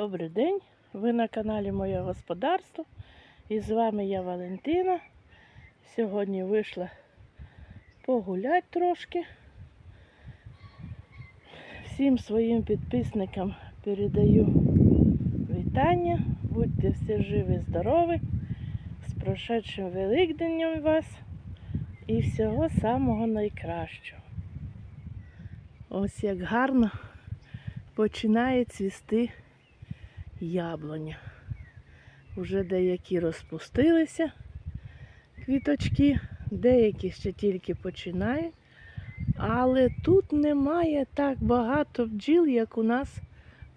Добрий день! Ви на каналі Моє Господарство. І з вами я Валентина. Сьогодні вийшла погуляти трошки. Всім своїм підписникам передаю вітання. Будьте всі живі, здорові. З прошедшим Великденням вас і всього самого найкращого. Ось як гарно починає цвісти яблуня. Уже деякі розпустилися квіточки, деякі ще тільки починають. Але тут немає так багато бджіл, як у нас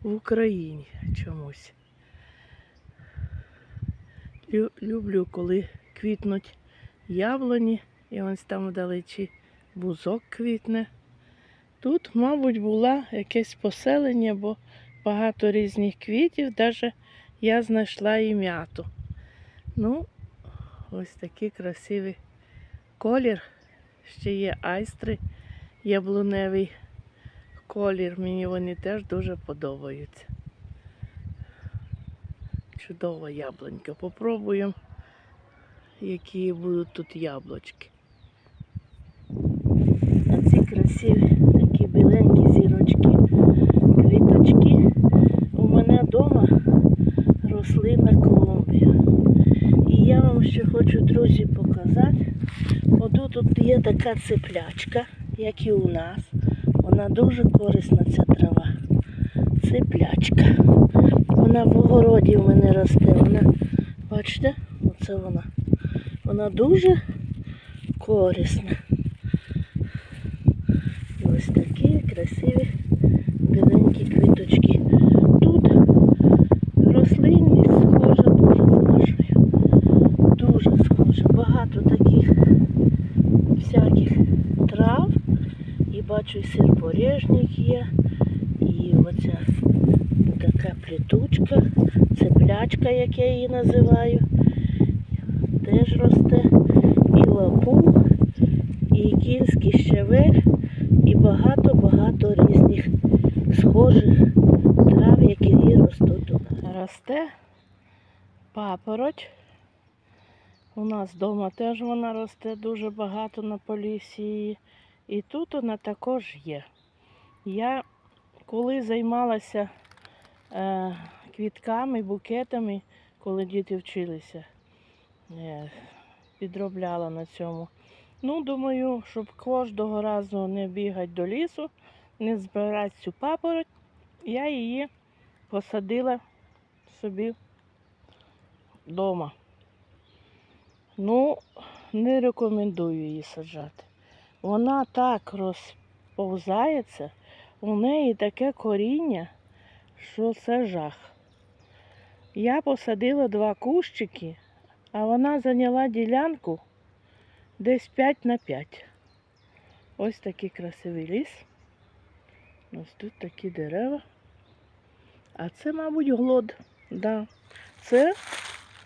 в Україні чомусь. Люблю, коли квітнуть яблуні, і ось там вдалечі бузок квітне. Тут, мабуть, було якесь поселення, бо багато різних квітів, навіть я знайшла і м'яту. Ну, ось такий красивий колір. Ще є айстри яблуневий колір. Мені вони теж дуже подобаються. Чудова яблунька. Попробуємо, які будуть тут яблучки. А ці красиві такі біленькі зірочки, квіточки. У мене вдома рослина клумбія. І я вам ще хочу, друзі, показати. Отут тут є така цеплячка, як і у нас. Вона дуже корисна, ця трава. Цеплячка. Вона в огороді в мене росте. Вона, бачите, оце вона. Вона дуже корисна. І ось такі красиві біленькі квіточки. Тут рослинність схожа дуже з нашою. Дуже схожа. Багато таких всяких трав. І бачу, і сирпорежник є. І оця така плітучка, цеплячка, як я її називаю. Теж росте. І лапух, і кінський щавель, і багато-багато різних схожих трав, які ростуть у нас. Росте папороть. У нас вдома теж вона росте дуже багато на полісі. І тут вона також є. Я коли займалася е, квітками, букетами, коли діти вчилися, е, підробляла на цьому. Ну, думаю, щоб кожного разу не бігати до лісу, не збирати цю папороть, я її посадила собі вдома. Ну, не рекомендую її саджати. Вона так розповзається, у неї таке коріння, що це жах. Я посадила два кущики, а вона зайняла ділянку десь 5 на 5. Ось такий красивий ліс. Ось тут такі дерева. А це, мабуть, глод. Да. Це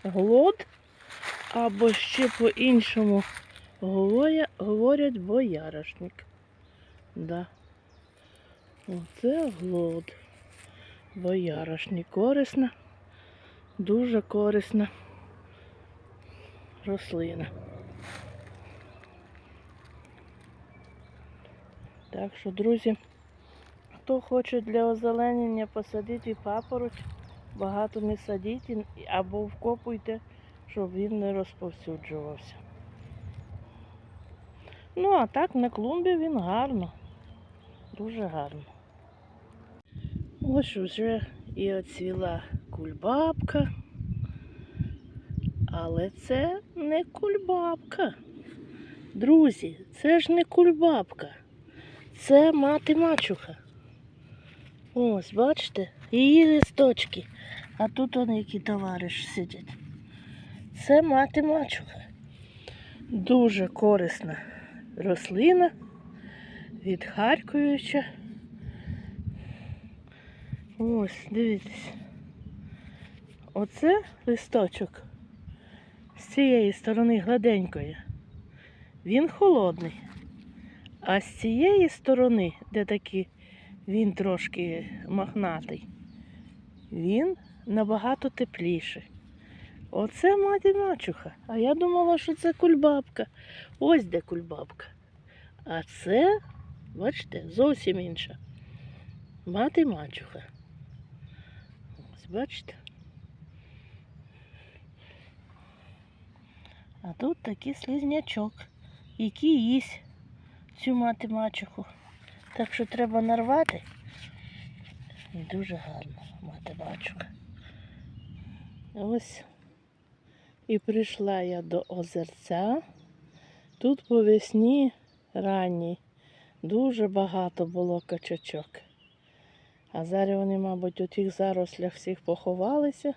глод, або ще по-іншому говоря- говорять бояришник. Да. Оце глод. Бояришник. Корисна, дуже корисна рослина. Так що, друзі, хто хоче для озеленення посадити папороть, багато не садіть або вкопуйте, щоб він не розповсюджувався. Ну, а так на клумбі він гарно. Дуже гарно. Ось вже і оцвіла кульбабка. Але це не кульбабка. Друзі, це ж не кульбабка. Це мати мачуха. Ось, бачите, її листочки. А тут он які товариш сидять. Це мати мачуха. Дуже корисна рослина, відхаркуюча. Ось, дивіться. Оце листочок з цієї сторони гладенької. Він холодний. А з цієї сторони, де такі він трошки мохнатий, він набагато тепліший. Оце мати мачуха. А я думала, що це кульбабка. Ось де кульбабка. А це, бачите, зовсім інша. Мати мачуха. Ось бачите. А тут такий слизнячок, який їсть цю мати мачуху. Так що треба нарвати. І дуже гарно мати мачуха. Ось. І прийшла я до озерця. Тут по весні ранній дуже багато було качачок. А зараз вони, мабуть, у тих зарослях всіх поховалися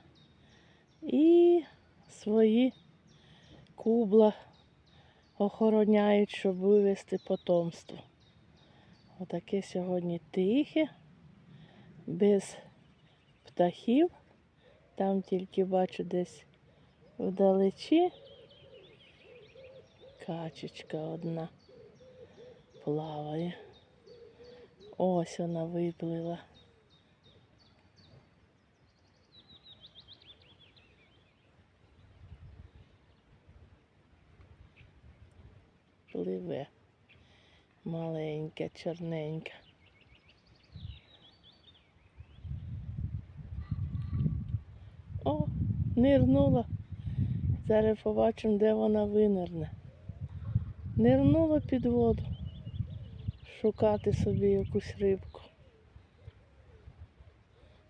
і свої кубла охороняють, щоб вивести потомство. Отаке сьогодні тихе, без птахів. Там тільки бачу десь вдалечі качечка одна плаває. Ось вона виплила. Пливе маленька, чорненька. О, нирнула. Зараз побачимо, де вона винирне. Нирнула під воду. Шукати собі якусь рибку.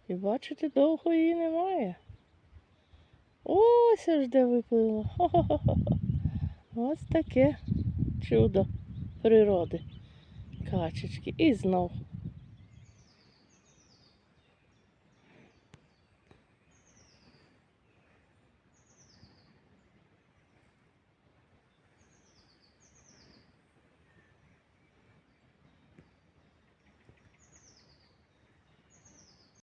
І бачите, довго її немає. Ось аж де виплила. Хо-хо-хо. Ось таке чудо природи. Качечки. І знов